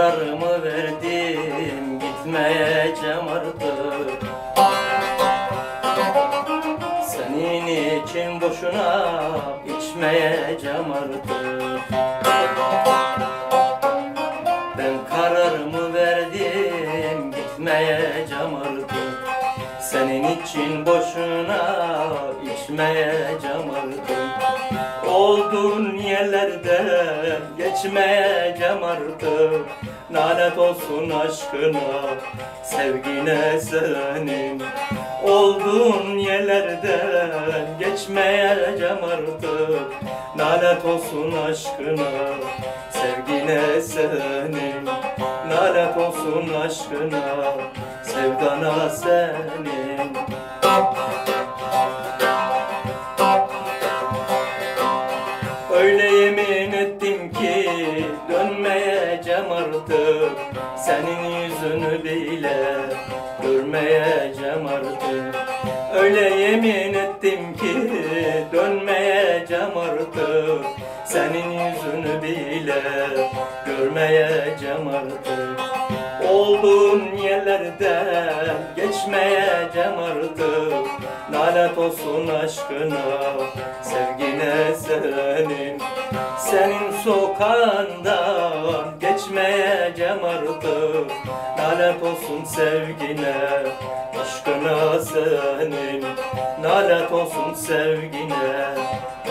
kararımı verdim gitmeyeceğim artık Senin için boşuna içmeyeceğim artık Ben kararımı verdim gitmeyeceğim artık Senin için boşuna içmeyeceğim artık Olduğun yerlerde geçmeyeceğim artık. Lanet olsun aşkına, sevgine senin. Olduğun yerlerden geçmeyeceğim artık. Lanet olsun aşkına, sevgine senin. Lanet olsun aşkına, sevdana senin yemin ettim ki dönmeyeceğim artık. Senin yüzünü bile görmeyeceğim artık. Öyle yemin ettim ki dönmeyeceğim artık. Senin yüzünü bile görmeyeceğim artık. Olduğun yerlerden geçmeyeceğim artık Lanet olsun aşkına, sevgine senin. Senin sokağından geçmeyeceğim artık. Lanet olsun sevgine, aşkına senin. Lanet olsun sevgine,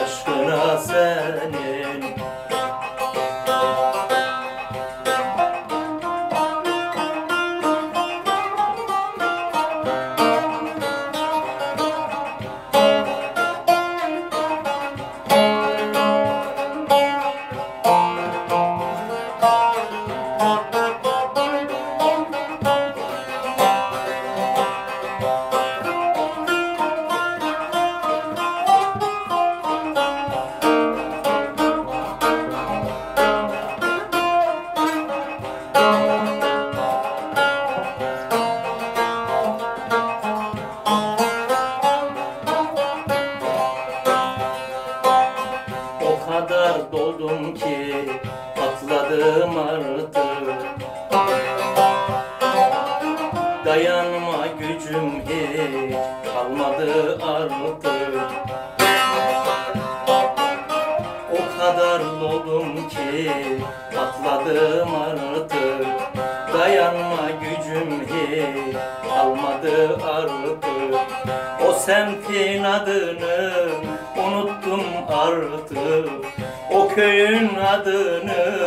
aşkına senin artık Dayanma gücüm hiç kalmadı artık. O kadar doldum ki patladım artık. Dayanma gücüm hiç kalmadı artık. O semtin adını unuttum artık O köyün adını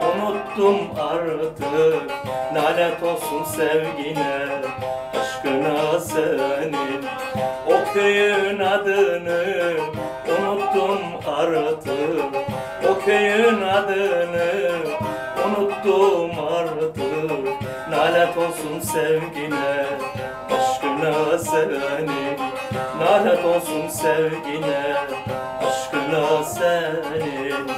unuttum artık. Lanet olsun sevgine aşkına senin O köyün adını unuttum artık. O köyün adını unuttum artık. Lanet olsun sevgine aşkına senin Lanet olsun sevgine aşkına senin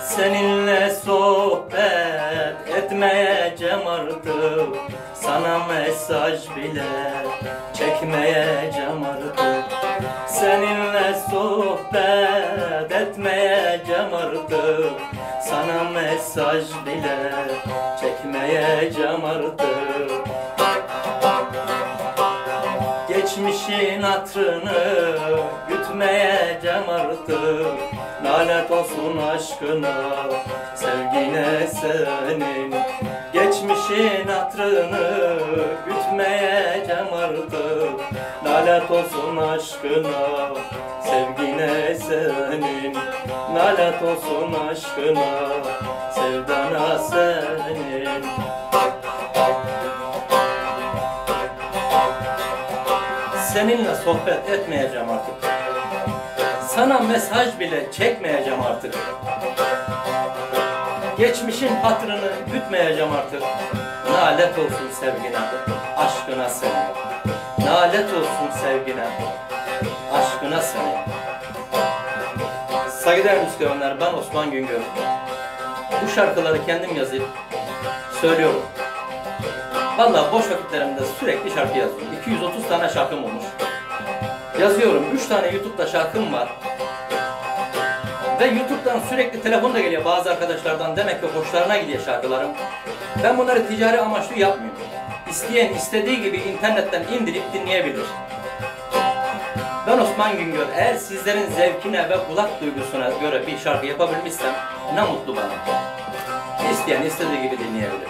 Seninle sohbet etmeyeceğim artık. Sana mesaj bile çekmeyeceğim artık Seninle sohbet etmeyeceğim artık Sana mesaj bile çekmeyeceğim artık Geçmişin hatrını gütmeyeceğim artık Lanet olsun aşkına, sevgine senin. Geçmişin hatrını gütmeyeceğim artık Lanet olsun aşkına, sevgine senin Lanet olsun aşkına, sevdana senin Seninle sohbet etmeyeceğim artık. Sana mesaj bile çekmeyeceğim artık. Geçmişin hatırını gütmeyeceğim artık. Nalet olsun sevgine, aşkına seni. Nalet olsun sevgine, aşkına seni. Saygıdeğer Müslümanlar, ben Osman Güngör. Bu şarkıları kendim yazıp söylüyorum. Vallahi boş vakitlerimde sürekli şarkı yazıyorum. 230 tane şarkım olmuş. Yazıyorum. 3 tane YouTube'da şarkım var. Ve YouTube'dan sürekli telefon da geliyor bazı arkadaşlardan. Demek ki hoşlarına gidiyor şarkılarım. Ben bunları ticari amaçlı yapmıyorum. İsteyen istediği gibi internetten indirip dinleyebilir. Ben Osman Güngör. Eğer sizlerin zevkine ve kulak duygusuna göre bir şarkı yapabilmişsem ne mutlu bana. İsteyen istediği gibi dinleyebilir.